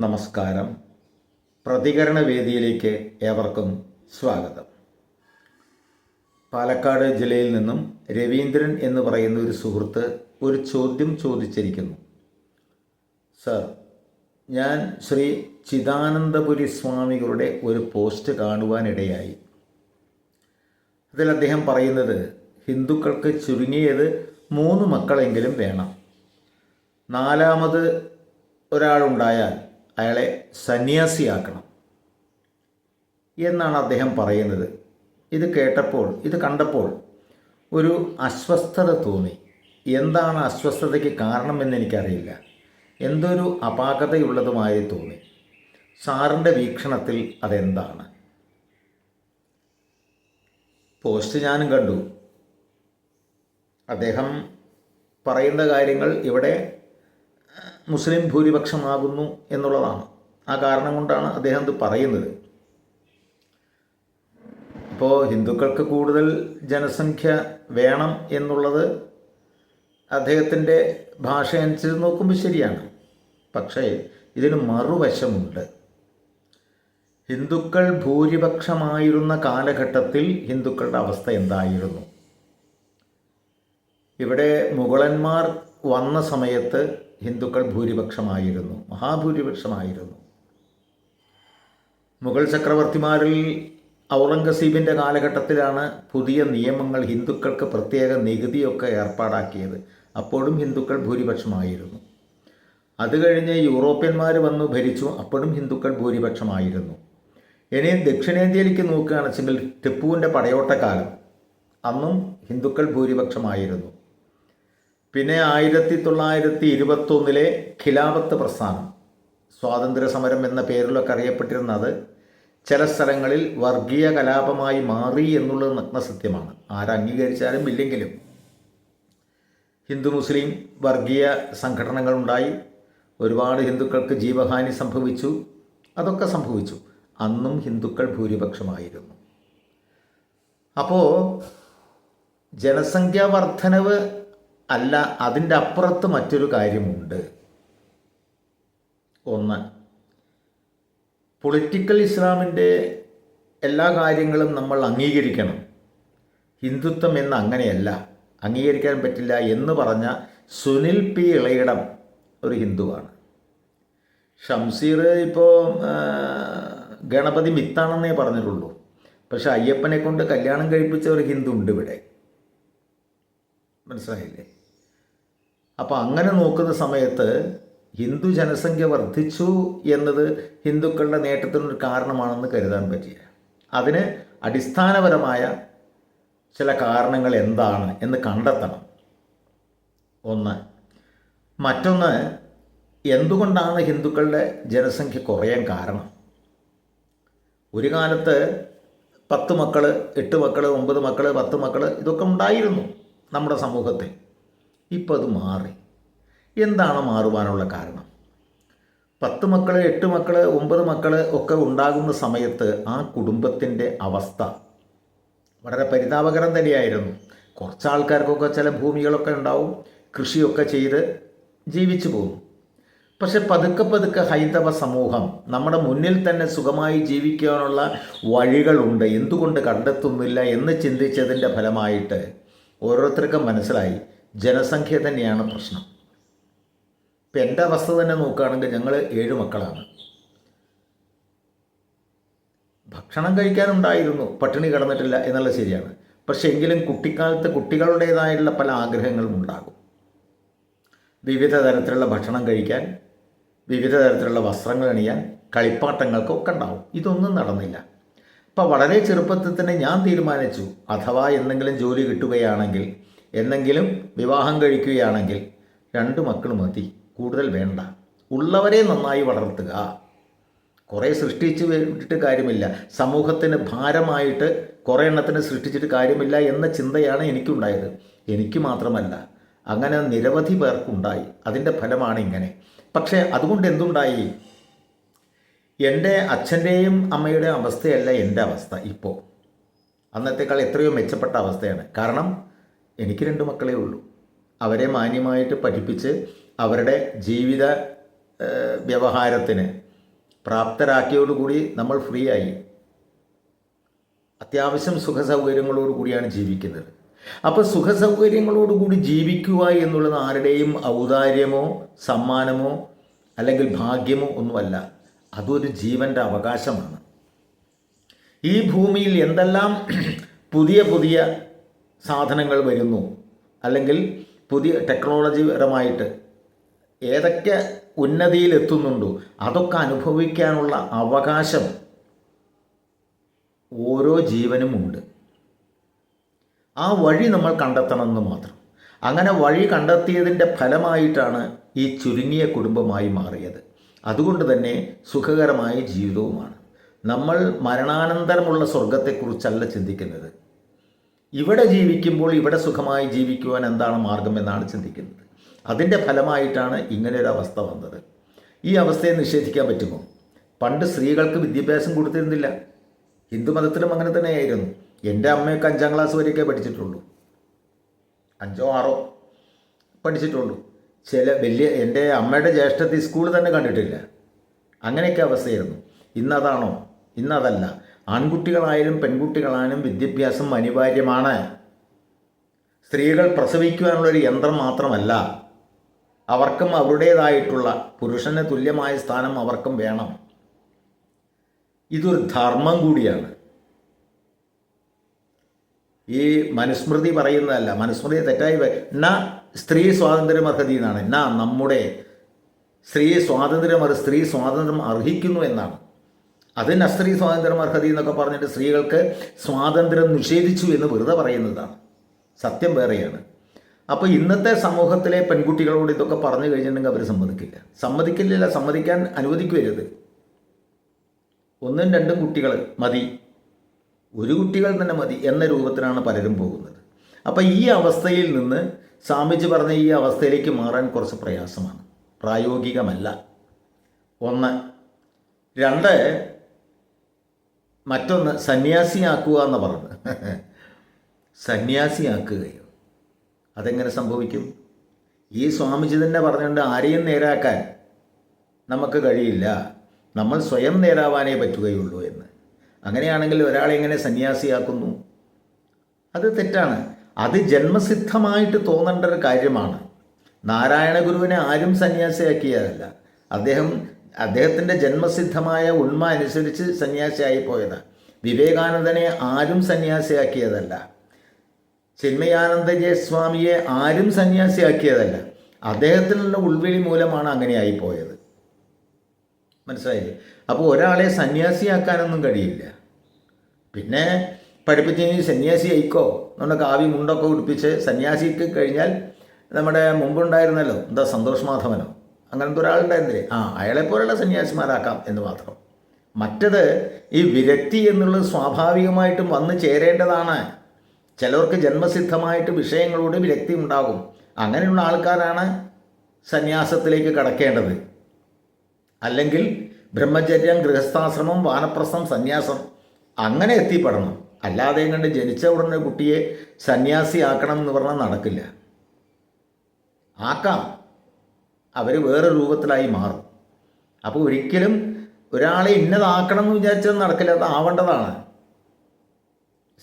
നമസ്കാരം. പ്രതികരണ വേദിയിലേക്ക് ഏവർക്കും സ്വാഗതം. പാലക്കാട് ജില്ലയിൽ നിന്നും രവീന്ദ്രൻ എന്ന് പറയുന്ന ഒരു സുഹൃത്ത് ഒരു ചോദ്യം ചോദിച്ചിരിക്കുന്നു. സർ ഞാൻ ശ്രീ ചിദാനന്ദപുരി സ്വാമികളുടെ ഒരു പോസ്റ്റ് കാണുവാനിടയായി. അതിൽ അദ്ദേഹം പറയുന്നത് ഹിന്ദുക്കൾക്ക് ചുരുങ്ങിയത് മൂന്ന് മക്കളെങ്കിലും വേണം. നാലാമത് ഒരാളുണ്ടായാൽ അയാളെ സന്യാസിയാക്കണം എന്നാണ് അദ്ദേഹം പറയുന്നത്. ഇത് കേട്ടപ്പോൾ ഇത് കണ്ടപ്പോൾ ഒരു അസ്വസ്ഥത തോന്നി. എന്താണ് അസ്വസ്ഥതയ്ക്ക് കാരണമെന്ന് എനിക്കറിയില്ല. എന്തൊരു അപാകതയുള്ളതുമായി തോന്നി. സാറിന്റെ വീക്ഷണത്തിൽ അതെന്താണ്? പോസ്റ്റ് ഞാനും കണ്ടു. അദ്ദേഹം പറയുന്ന കാര്യങ്ങൾ ഇവിടെ മുസ്ലിം ഭൂരിപക്ഷമാകുന്നു എന്നുള്ളതാണ്. ആ കാരണം കൊണ്ടാണ് അദ്ദേഹം ഇത് പറയുന്നത്. ഇപ്പോൾ ഹിന്ദുക്കൾക്ക് കൂടുതൽ ജനസംഖ്യ വേണം എന്നുള്ളത് അദ്ദേഹത്തിന്റെ ഭാഷ അനുസരിച്ച് നോക്കുമ്പോൾ ശരിയാണ്. പക്ഷേ ഇതിന് മറുവശമുണ്ട്. ഹിന്ദുക്കൾ ഭൂരിപക്ഷമായിരുന്ന കാലഘട്ടത്തിൽ ഹിന്ദുക്കളുടെ അവസ്ഥ എന്തായിരുന്നു? ഇവിടെ മുഗളന്മാർ വന്ന സമയത്ത് ഹിന്ദുക്കൾ ഭൂരിപക്ഷമായിരുന്നു മഹാഭൂരിപക്ഷമായിരുന്നു. മുഗൾ ചക്രവർത്തിമാരിൽ ഔറംഗസീബിന്റെ കാലഘട്ടത്തിലാണ് പുതിയ നിയമങ്ങൾ ഹിന്ദുക്കൾക്ക് പ്രത്യേക നികുതിയൊക്കെ ഏർപ്പാടാക്കിയത്. അപ്പോഴും ഹിന്ദുക്കൾ ഭൂരിപക്ഷമായിരുന്നു. അത് കഴിഞ്ഞ് യൂറോപ്യന്മാർ വന്നു ഭരിച്ചു അപ്പോഴും ഹിന്ദുക്കൾ ഭൂരിപക്ഷമായിരുന്നു. ഇനി ദക്ഷിണേന്ത്യയിലേക്ക് നോക്കുകയാണെന്നുവെച്ചെങ്കിൽ ടിപ്പുവിന്റെ പടയോട്ടക്കാലം അന്നും ഹിന്ദുക്കൾ ഭൂരിപക്ഷമായിരുന്നു. പിന്നെ ആയിരത്തി തൊള്ളായിരത്തി ഇരുപത്തൊന്നിലെ ഖിലാഫത്ത് പ്രസ്ഥാനം. സ്വാതന്ത്ര്യ സമരം എന്ന പേരിലൊക്കെ അറിയപ്പെട്ടിരുന്നത് ചില സ്ഥലങ്ങളിൽ വർഗീയ കലാപമായി മാറി എന്നുള്ളത് നഗ്നസത്യമാണ് ആരംഗീകരിച്ചാലും ഇല്ലെങ്കിലും. ഹിന്ദു മുസ്ലിം വർഗീയ സംഘടനകളുണ്ടായി ഒരുപാട് ഹിന്ദുക്കൾക്ക് ജീവഹാനി സംഭവിച്ചു. അതൊക്കെ സംഭവിച്ചു. അന്നും ഹിന്ദുക്കൾ ഭൂരിപക്ഷമായിരുന്നു. അപ്പോൾ ജനസംഖ്യാ വർധനവ് അല്ല അതിന്റെ അപ്പുറത്ത് മറ്റൊരു കാര്യമുണ്ട്. ഒന്ന് പൊളിറ്റിക്കൽ ഇസ്ലാമിന്റെ എല്ലാ കാര്യങ്ങളും നമ്മൾ അംഗീകരിക്കണം. ഹിന്ദുത്വം എന്ന് അങ്ങനെയല്ല. അംഗീകരിക്കാൻ പറ്റില്ല എന്ന് പറഞ്ഞ സുനിൽ പി ഇളയിടം ഒരു ഹിന്ദുവാണ്. ഷംസീർ ഇപ്പോൾ ഗണപതി മിത്താണെന്നേ പറഞ്ഞിട്ടുള്ളൂ. പക്ഷെ അയ്യപ്പനെ കൊണ്ട് കല്യാണം കഴിപ്പിച്ച ഒരു ഹിന്ദു ഉണ്ട് ഇവിടെ. മനസ്സിലായില്ലേ? അപ്പോൾ അങ്ങനെ നോക്കുന്ന സമയത്ത് ഹിന്ദു ജനസംഖ്യ വർദ്ധിച്ചു എന്നത് ഹിന്ദുക്കളുടെ നേട്ടത്തിനൊരു കാരണമാണെന്ന് കരുതാൻ പറ്റില്ല അതിന് അടിസ്ഥാനപരമായ ചില കാരണങ്ങൾ എന്താണ് എന്ന് കണ്ടെത്തണം. ഒന്ന് മറ്റൊന്ന് എന്തുകൊണ്ടാണ് ഹിന്ദുക്കളുടെ ജനസംഖ്യ കുറയാൻ കാരണം? ഒരു കാലത്ത് പത്ത് മക്കൾ എട്ട് മക്കൾ ഒമ്പത് മക്കൾ പത്ത് മക്കൾ ഇതൊക്കെ ഉണ്ടായിരുന്നു നമ്മുടെ സമൂഹത്തിൽ. ഇപ്പോൾ അത് മാറി. എന്താണ് മാറുവാനുള്ള കാരണം? പത്ത് മക്കൾ എട്ട് മക്കൾ ഒമ്പത് മക്കൾ ഒക്കെ ഉണ്ടാകുന്ന സമയത്ത് ആ കുടുംബത്തിന്റെ അവസ്ഥ വളരെ പരിതാപകരം തന്നെയായിരുന്നു. കുറച്ച് ആൾക്കാർക്കൊക്കെ ചില ഭൂമികളൊക്കെ ഉണ്ടാവും കൃഷിയൊക്കെ ചെയ്ത് ജീവിച്ചു പോകും പക്ഷെ പതുക്കെ പതുക്കെ ഹൈന്ദവ സമൂഹം നമ്മുടെ മുന്നിൽ തന്നെ സുഖമായി ജീവിക്കാനുള്ള വഴികളുണ്ട്. എന്തുകൊണ്ട് കണ്ടെത്തുന്നില്ല എന്ന് ചിന്തിച്ചതിന്റെ ഫലമായിട്ട് ഓരോരുത്തർക്കും മനസ്സിലായി. ജനസംഖ്യ തന്നെയാണ് പ്രശ്നം. ഇപ്പം എന്റെ അവസ്ഥ തന്നെ നോക്കുകയാണെങ്കിൽ ഞങ്ങൾ ഏഴ് മക്കളാണ്. ഭക്ഷണം കഴിക്കാനുണ്ടായിരുന്നു പട്ടിണി കിടന്നിട്ടില്ല എന്നുള്ളത് ശരിയാണ്. പക്ഷേ എങ്കിലും കുട്ടിക്കാലത്ത് കുട്ടികളുടേതായുള്ള പല ആഗ്രഹങ്ങളും ഉണ്ടാകും. വിവിധ തരത്തിലുള്ള ഭക്ഷണം കഴിക്കാൻ വിവിധ തരത്തിലുള്ള വസ്ത്രങ്ങൾ അണിയാൻ കളിപ്പാട്ടങ്ങൾക്കൊക്കെ ഉണ്ടാവും. ഇതൊന്നും നടന്നില്ല. അപ്പോൾ വളരെ ചെറുപ്പത്തിൽ തന്നെ ഞാൻ തീരുമാനിച്ചു അഥവാ എന്തെങ്കിലും ജോലി കിട്ടുകയാണെങ്കിൽ എന്തെങ്കിലും വിവാഹം കഴിക്കുകയാണെങ്കിൽ രണ്ട് മക്കൾ മതി കൂടുതൽ വേണ്ട. ഉള്ളവരെ നന്നായി വളർത്തുക. കുറേ സൃഷ്ടിച്ച് വിട്ടിട്ട് കാര്യമില്ല. സമൂഹത്തിന് ഭാരമായിട്ട് കുറേ എണ്ണത്തിന് സൃഷ്ടിച്ചിട്ട് കാര്യമില്ല എന്ന ചിന്തയാണ് എനിക്കുണ്ടായത്. എനിക്ക് മാത്രമല്ല അങ്ങനെ നിരവധി പേർക്കുണ്ടായി. അതിന്റെ ഫലമാണ് ഇങ്ങനെ. പക്ഷേ അതുകൊണ്ട് എന്തുണ്ടായി? എന്റെ അച്ഛന്റെയും അമ്മയുടെയും അവസ്ഥയല്ല എന്റെ അവസ്ഥ ഇപ്പോൾ. അന്നത്തേക്കാൾ എത്രയോ മെച്ചപ്പെട്ട അവസ്ഥയാണ്. കാരണം എനിക്ക് രണ്ട് മക്കളേ ഉള്ളൂ. അവരെ മാന്യമായിട്ട് പഠിപ്പിച്ച് അവരുടെ ജീവിത വ്യവഹാരത്തിന് പ്രാപ്തരാക്കിയോടുകൂടി നമ്മൾ ഫ്രീ ആയി. അത്യാവശ്യം സുഖസൗകര്യങ്ങളോട് കൂടിയാണ് ജീവിക്കുന്നത്. അപ്പോൾ സുഖസൗകര്യങ്ങളോടുകൂടി ജീവിക്കുക എന്നുള്ളത് ആരുടെയും ഔദാര്യമോ സമ്മാനമോ അല്ലെങ്കിൽ ഭാഗ്യമോ ഒന്നുമല്ല. അതൊരു ജീവന്റെ അവകാശമാണ്. ഈ ഭൂമിയിൽ എന്തെല്ലാം പുതിയ പുതിയ സാധനങ്ങൾ വരുന്നു. അല്ലെങ്കിൽ പുതിയ ടെക്നോളജിപരമായിട്ട് ഏതൊക്കെ ഉന്നതിയിലെത്തുന്നുണ്ടോ അതൊക്കെ അനുഭവിക്കാനുള്ള അവകാശം ഓരോ ജീവനും ഉണ്ട്. ആ വഴി നമ്മൾ കണ്ടെത്തണമെന്ന് മാത്രം. അങ്ങനെ വഴി കണ്ടെത്തിയതിന്റെ ഫലമായിട്ടാണ് ഈ ചുരുങ്ങിയ കുടുംബമായി മാറിയത്. അതുകൊണ്ട് തന്നെ സുഖകരമായ ജീവിതവുമാണ്. നമ്മൾ മരണാനന്തരമുള്ള സ്വർഗത്തെക്കുറിച്ചല്ല ചിന്തിക്കുന്നത്. ഇവിടെ ജീവിക്കുമ്പോൾ ഇവിടെ സുഖമായി ജീവിക്കുവാൻ എന്താണ് മാർഗം എന്നാണ് ചിന്തിക്കുന്നത്. അതിന്റെ ഫലമായിട്ടാണ് ഇങ്ങനെയൊരു അവസ്ഥ വന്നത്. ഈ അവസ്ഥയെ നിഷേധിക്കാൻ പറ്റുമോ? പണ്ട് സ്ത്രീകൾക്ക് വിദ്യാഭ്യാസം കൊടുത്തിരുന്നില്ല. ഹിന്ദു മതത്തിലും അങ്ങനെ തന്നെയായിരുന്നു. എന്റെ അമ്മയൊക്കെ അഞ്ചാം ക്ലാസ് വരെയൊക്കെ പഠിച്ചിട്ടുള്ളൂ. അഞ്ചോ ആറോ പഠിച്ചിട്ടുള്ളൂ. ചില വലിയ എന്റെ അമ്മയുടെ ജ്യേഷ്ഠത്തിൽ സ്കൂൾ തന്നെ കണ്ടിട്ടില്ല. അങ്ങനെയൊക്കെ അവസ്ഥയായിരുന്നു. ഇന്നതാണോ? ഇന്നതല്ല. ആൺകുട്ടികളായാലും പെൺകുട്ടികളായാലും വിദ്യാഭ്യാസം അനിവാര്യമാണ്. സ്ത്രീകൾ പ്രസവിക്കുവാനുള്ളൊരു യന്ത്രം മാത്രമല്ല അവർക്കും അവരുടേതായിട്ടുള്ള പുരുഷന് തുല്യമായ സ്ഥാനം അവർക്കും വേണം. ഇതൊരു ധർമ്മം കൂടിയാണ്. ഈ മനുസ്മൃതി പറയുന്നതല്ല മനുസ്മൃതി തെറ്റായി ന സ്ത്രീ സ്വാതന്ത്ര്യം അർഹതി എന്നാണ്. ന നമ്മുടെ സ്ത്രീ സ്വാതന്ത്ര്യം സ്ത്രീ സ്വാതന്ത്ര്യം അർഹിക്കുന്നു എന്നാണ്. അതിന് നസ്ത്രീ സ്വാതന്ത്ര്യം അർഹതി എന്നൊക്കെ പറഞ്ഞിട്ട് സ്ത്രീകൾക്ക് സ്വാതന്ത്ര്യം നിഷേധിച്ചു എന്ന് വെറുതെ പറയുന്നതാണ്. സത്യം വേറെയാണ്. അപ്പോൾ ഇന്നത്തെ സമൂഹത്തിലെ പെൺകുട്ടികളോട് ഇതൊക്കെ പറഞ്ഞു കഴിഞ്ഞിട്ടുണ്ടെങ്കിൽ അവർ സമ്മതിക്കില്ല. സമ്മതിക്കില്ല സമ്മതിക്കാൻ അനുവദിക്കരുത്. ഒന്നും രണ്ടും കുട്ടികൾ മതി. ഒരു കുട്ടികൾ തന്നെ മതി എന്ന രൂപത്തിലാണ് പലരും പോകുന്നത്. അപ്പോൾ ഈ അവസ്ഥയിൽ നിന്ന് സ്വാമിജി പറഞ്ഞ ഈ അവസ്ഥയിലേക്ക് മാറാൻ കുറച്ച് പ്രയാസമാണ്. പ്രായോഗികമല്ല. ഒന്ന്. രണ്ട്. മറ്റൊന്ന് സന്യാസിയാക്കുക എന്ന് പറഞ്ഞു സന്യാസിയാക്കുകയോ അതെങ്ങനെ സംഭവിക്കും? ഈ സ്വാമിജി തന്നെ പറഞ്ഞുകൊണ്ട് ആരെയും നേരാക്കാൻ നമുക്ക് കഴിയില്ല. നമ്മൾ സ്വയം നേരാവാനേ പറ്റുകയുള്ളൂ എന്ന്. അങ്ങനെയാണെങ്കിൽ ഒരാളെ എങ്ങനെ സന്യാസിയാക്കുന്നു? അത് തെറ്റാണ്. അത് ജന്മസിദ്ധമായിട്ട് തോന്നേണ്ട ഒരു കാര്യമാണ്. നാരായണ ഗുരുവിനെ ആരും സന്യാസിയാക്കിയതല്ല. അദ്ദേഹം അദ്ദേഹത്തിന്റെ ജന്മസിദ്ധമായ ഉണ്മ അനുസരിച്ച് സന്യാസിയായി പോയതാണ് വിവേകാനന്ദനെ ആരും സന്യാസിയാക്കിയതല്ല. ചിന്മയാനന്ദജയ സ്വാമിയെ ആരും സന്യാസിയാക്കിയതല്ല. അദ്ദേഹത്തിനുള്ള ഉൾവിളി മൂലമാണ് അങ്ങനെയായി പോയത് മനസ്സിലായില്ലേ? അപ്പോൾ ഒരാളെ സന്യാസിയാക്കാനൊന്നും കഴിയില്ല. പിന്നെ പഠിപ്പിച്ച് സന്യാസി ആയിക്കോ? നമ്മുടെ കാവ്യ മുണ്ടൊക്കെ ഉടുപ്പിച്ച് സന്യാസിക്ക് കഴിഞ്ഞാൽ നമ്മുടെ മുമ്പുണ്ടായിരുന്നല്ലോ എന്താ സന്തോഷ് മാധവനോ? അങ്ങനത്തെ ഒരാളുണ്ടായിരുന്നില്ലേ ആ അയാളെപ്പോലുള്ള സന്യാസിമാരാക്കാം എന്ന് മാത്രം. മറ്റത് ഈ വിരക്തി എന്നുള്ളത് സ്വാഭാവികമായിട്ടും വന്നു ചേരേണ്ടതാണ്. ചിലർക്ക് ജന്മസിദ്ധമായിട്ട് വിഷയങ്ങളോട് വിരക്തി ഉണ്ടാകും. അങ്ങനെയുള്ള ആൾക്കാരാണ് സന്യാസത്തിലേക്ക് കടക്കേണ്ടത്. അല്ലെങ്കിൽ ബ്രഹ്മചര്യം ഗൃഹസ്ഥാശ്രമം വാനപ്രസ്ഥം സന്യാസം അങ്ങനെ എത്തിപ്പെടണം. അല്ലാതെ കണ്ട് ജനിച്ച ഉടനെ കുട്ടിയെ സന്യാസിയാക്കണം എന്ന് പറഞ്ഞാൽ നടക്കില്ല. ആക്കാം. അവർ വേറെ രൂപത്തിലായി മാറും. അപ്പോൾ ഒരിക്കലും ഒരാളെ ഇന്നതാക്കണം എന്ന് വിചാരിച്ചത് നടക്കില്ല അത് ആവേണ്ടതാണ്.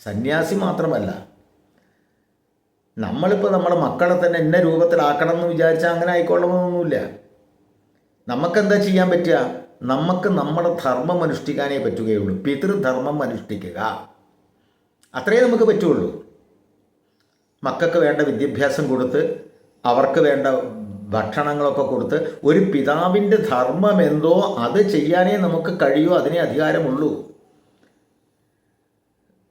സന്യാസി മാത്രമല്ല നമ്മളിപ്പോൾ നമ്മുടെ മക്കളെ തന്നെ ഇന്ന രൂപത്തിലാക്കണം എന്ന് വിചാരിച്ചാൽ അങ്ങനെ ആയിക്കൊള്ളണമെന്നൊന്നുമില്ല. നമുക്കെന്താ ചെയ്യാൻ പറ്റുക? നമുക്ക് നമ്മുടെ ധർമ്മം അനുഷ്ഠിക്കാനേ പറ്റുകയുള്ളൂ. പിതൃധർമ്മം അനുഷ്ഠിക്കുക. അത്രയേ നമുക്ക് പറ്റുള്ളൂ. മക്കൾക്ക് വേണ്ട വിദ്യാഭ്യാസം കൊടുത്ത് അവർക്ക് വേണ്ട ഭക്ഷണങ്ങളൊക്കെ കൊടുത്ത് ഒരു പിതാവിന്റെ ധർമ്മം എന്തോ അത് ചെയ്യാനേ നമുക്ക് കഴിയൂ അതിനെ അധികാരമുള്ളൂ.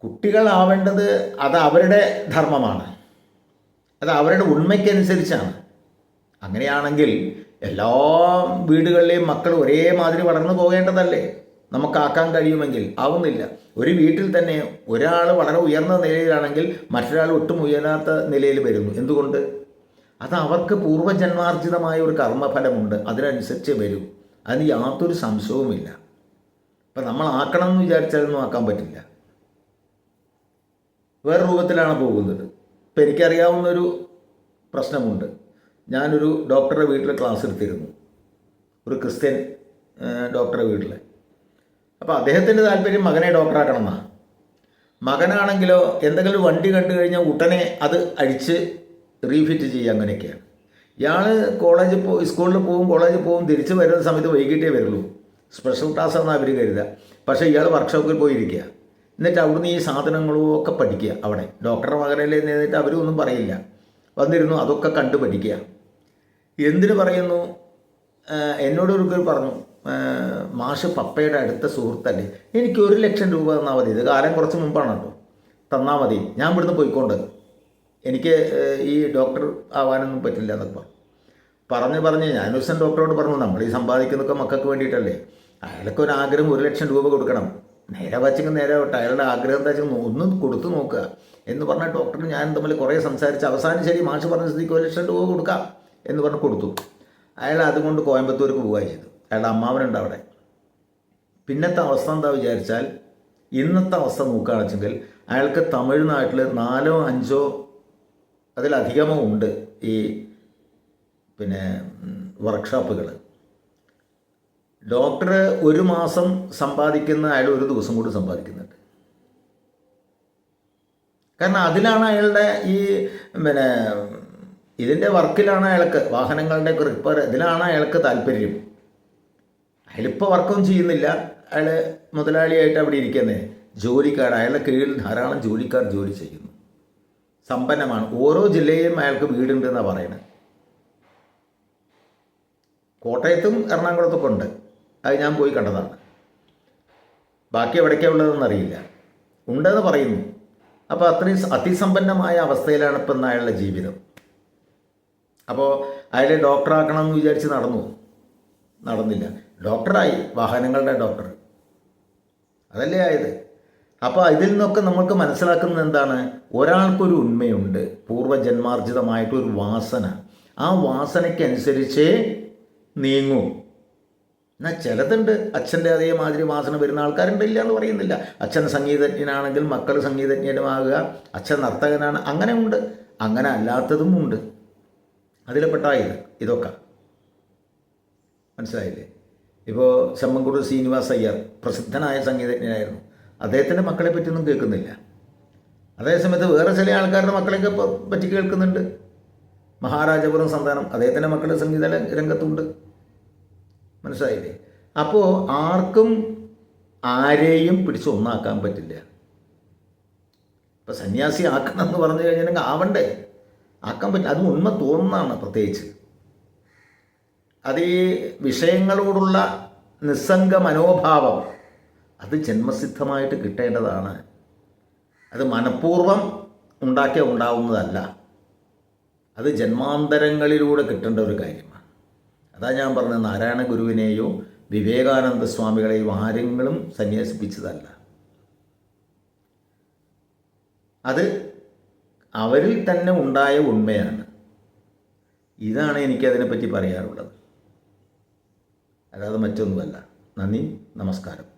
കുട്ടികളാവേണ്ടത് അത് അവരുടെ ധർമ്മമാണ്. അത് അവരുടെ ഉണ്മയ്ക്കനുസരിച്ചാണ്. അങ്ങനെയാണെങ്കിൽ എല്ലാ വീടുകളിലെയും മക്കൾ ഒരേമാതിരി വളർന്നു പോകേണ്ടതല്ലേ? നമുക്കാക്കാൻ കഴിയുമെങ്കിൽ. ആവുന്നില്ല. ഒരു വീട്ടിൽ തന്നെ ഒരാൾ വളരെ ഉയർന്ന നിലയിലാണെങ്കിൽ മറ്റൊരാൾ ഒട്ടും ഉയരാത്ത നിലയിൽ വരുന്നു. എന്തുകൊണ്ട്? അത് അവർക്ക് പൂർവജന്മാർജിതമായ ഒരു കർമ്മഫലമുണ്ട്. അതിനനുസരിച്ച് വരും. അതിന് യാതൊരു സംശയവുമില്ല. അപ്പം നമ്മൾ ആക്കണം എന്ന് വിചാരിച്ചാലൊന്നും ആക്കാൻ പറ്റില്ല. വേറെ രൂപത്തിലാണ് പോകുന്നത്. ഇപ്പം എനിക്കറിയാവുന്നൊരു പ്രശ്നമുണ്ട്. ഞാനൊരു ഡോക്ടറുടെ വീട്ടിൽ ക്ലാസ് എടുത്തിരുന്നു. ഒരു ക്രിസ്ത്യൻ ഡോക്ടറുടെ വീട്ടിൽ. അപ്പോൾ അദ്ദേഹത്തിന്റെ താല്പര്യം മകനെ ഡോക്ടറാക്കണം എന്നാണ് മകനാണെങ്കിലോ എന്തെങ്കിലും വണ്ടി കണ്ടു കഴിഞ്ഞാൽ ഉടനെ അത് അഴിച്ച് റീഫിറ്റ് ചെയ്യുക അങ്ങനെയൊക്കെയാണ് ഇയാൾ കോളേജിൽ പോ സ്കൂളിൽ പോകും കോളേജിൽ പോകും തിരിച്ച് വരുന്ന സമയത്ത് വൈകിട്ടേ വരുള്ളൂ. സ്പെഷ്യൽ ക്ലാസ് ആണ് അവർ കരുതുക. പക്ഷേ ഇയാൾ വർക്ക്ഷോപ്പിൽ പോയിരിക്കുക. എന്നിട്ട് അവിടുന്ന് ഈ സാധനങ്ങളും ഒക്കെ പഠിക്കുക അവിടെ. ഡോക്ടറുടെ മകനല്ലേ നേരിട്ട് എന്നിട്ട് അവരും ഒന്നും പറയില്ല. വന്നിരുന്നു അതൊക്കെ കണ്ട് പഠിക്കുക. എന്തിനു പറയുന്നു? എന്നോട് ഒരിക്കൽ പറഞ്ഞു മാഷ് പപ്പയുടെ അടുത്ത സുഹൃത്തല്ലേ? എനിക്ക് ഒരു ലക്ഷം രൂപ തന്നാൽ മതി. ഇത് കാലം കുറച്ച് മുമ്പാണ് കേട്ടോ. തന്നാൽ മതി. ഞാൻ ഇവിടുന്ന് പോയിക്കൊണ്ട് എനിക്ക് ഈ ഡോക്ടർ ആവാനൊന്നും പറ്റില്ല എന്നൊക്കെ പറഞ്ഞു. പറഞ്ഞ് പറഞ്ഞ് ഞാൻ ദിവസം ഡോക്ടറോട് പറഞ്ഞു നമ്മൾ ഈ സമ്പാദിക്കുന്നതൊക്കെ മക്കൾക്ക് വേണ്ടിയിട്ടല്ലേ? അയാൾക്ക് ഒരു ആഗ്രഹം ഒരു ലക്ഷം രൂപ കൊടുക്കണം. നേരെ വച്ചെങ്കിൽ നേരെ വിട്ട്. അയാളുടെ ആഗ്രഹം എന്താ വെച്ചാൽ ഒന്ന് കൊടുത്തു നോക്കുക. എന്ന് പറഞ്ഞ ഡോക്ടറിന് ഞാൻ തമ്മിൽ കുറേ സംസാരിച്ച് അവസാനം ശരി മാഷ് പറഞ്ഞ സ്ഥിതിക്ക് ഒരു ലക്ഷം രൂപ കൊടുക്കാം എന്ന് പറഞ്ഞ് കൊടുത്തു. അയാൾ അതുകൊണ്ട് കോയമ്പത്തൂർക്ക് പോവുകയാണ് ചെയ്തു അയാളുടെ അമ്മാവനുണ്ട് അവിടെ. പിന്നത്തെ അവസ്ഥ എന്താ വിചാരിച്ചാൽ ഇന്നത്തെ അവസ്ഥ നോക്കുകയാണെന്ന് വെച്ചെങ്കിൽ അയാൾക്ക് തമിഴ്നാട്ടിൽ നാലോ അഞ്ചോ അതിലധികമോ ഉണ്ട് ഈ പിന്നെ വർക്ക്ഷോപ്പുകൾ ഡോക്ടർ ഒരു മാസം സമ്പാദിക്കുന്ന അയാൾ ഒരു ദിവസം കൂടി സമ്പാദിക്കുന്നുണ്ട്. കാരണം അതിലാണ് അയാളുടെ ഈ പിന്നെ ഇതിന്റെ വർക്കിലാണ് അയാൾക്ക് വാഹനങ്ങളുടെ റിപ്പയർ ഇതിലാണ് അയാൾക്ക് താല്പര്യം. അയാളിപ്പോൾ വർക്കൊന്നും ചെയ്യുന്നില്ല. അയാൾ മുതലാളിയായിട്ട് അവിടെ ഇരിക്കുന്നത് ജോലിക്കാർ അയാളുടെ കീഴിൽ ധാരാളം ജോലിക്കാർ ജോലി ചെയ്യുന്നു. സമ്പന്നമാണ്. ഓരോ ജില്ലയിലും അയാൾക്ക് വീടുണ്ട് എന്നാണ് പറയുന്നത്. കോട്ടയത്തും എറണാകുളത്തൊക്കെ ഉണ്ട്. അത് ഞാൻ പോയി കണ്ടതാണ്. ബാക്കി എവിടേക്കാണ് ഉള്ളതെന്ന് അറിയില്ല. ഉണ്ടെന്ന് പറയുന്നു. അപ്പോൾ അത്രയും അതിസമ്പന്നമായ അവസ്ഥയിലാണ് ഇപ്പം അയാളുടെ ജീവിതം. അപ്പോൾ അയാളെ ഡോക്ടറാക്കണം എന്ന് വിചാരിച്ച് നടന്നു. നടന്നില്ല. ഡോക്ടറായി. വാഹനങ്ങളുടെ ഡോക്ടർ. അതല്ലേ ആയത്? അപ്പോൾ ഇതിൽ നിന്നൊക്കെ നമുക്ക് മനസ്സിലാക്കുന്നത് എന്താണ്? ഒരാൾക്കൊരു ഉണ്മയുണ്ട് പൂർവജന്മാർജിതമായിട്ടൊരു വാസന. ആ വാസനയ്ക്കനുസരിച്ചേ നീങ്ങൂ. എന്നാൽ ചിലതുണ്ട്. അച്ഛന്റെ അതേമാതിരി വാസന വരുന്ന ആൾക്കാരുണ്ട് ഇല്ല എന്ന് പറയുന്നില്ല. അച്ഛൻ സംഗീതജ്ഞനാണെങ്കിൽ മക്കൾ സംഗീതജ്ഞനുമാകുക അച്ഛൻ നർത്തകനാണ് അങ്ങനെ ഉണ്ട് അങ്ങനെ അല്ലാത്തതും ഉണ്ട്. അതിലപ്പെട്ട ഇത് ഇതൊക്കെ. മനസ്സിലായില്ലേ? ഇപ്പോൾ ശമ്മൻകുടൂർ ശ്രീനിവാസ് അയ്യർ പ്രസിദ്ധനായ സംഗീതജ്ഞനായിരുന്നു. അദ്ദേഹത്തിന്റെ മക്കളെ പറ്റിയൊന്നും കേൾക്കുന്നില്ല. അതേസമയത്ത് വേറെ ചില ആൾക്കാരുടെ മക്കളെയൊക്കെ പറ്റി കേൾക്കുന്നുണ്ട്. മഹാരാജപുരം സന്താനം അദ്ദേഹത്തിന്റെ മക്കൾ സംഗീത രംഗത്തുണ്ട്. മനസ്സിലായില്ലേ? അപ്പോൾ ആർക്കും ആരെയും പിടിച്ച് ഒന്നാക്കാൻ പറ്റില്ല. ഇപ്പം സന്യാസി ആക്കണം എന്ന് പറഞ്ഞു കഴിഞ്ഞിട്ടുണ്ടെങ്കിൽ ആവണ്ടേ? ആക്കാൻ പറ്റില്ല. അത് ഉണ്മ തോന്നുന്നതാണ് പ്രത്യേകിച്ച്. അത് ഈ വിഷയങ്ങളോടുള്ള നിസ്സംഗ മനോഭാവം അത് ജന്മസിദ്ധമായിട്ട് കിട്ടേണ്ടതാണ്. അത് മനഃപൂർവം ഉണ്ടാക്കിയ ഉണ്ടാവുന്നതല്ല. അത് ജന്മാന്തരങ്ങളിലൂടെ കിട്ടേണ്ട ഒരു കാര്യമാണ്. അതാ ഞാൻ പറഞ്ഞത് നാരായണ ഗുരുവിനെയോ വിവേകാനന്ദ സ്വാമികളെയോ ആരെങ്കിലും സന്യാസിപ്പിച്ചതല്ല. അത് അവരിൽ തന്നെ ഉണ്ടായ ഉണ്മയാണ്. ഇതാണ് എനിക്കതിനെപ്പറ്റി പറയാറുള്ളത്. അല്ലാതെ മറ്റൊന്നുമല്ല. നന്ദി നമസ്കാരം.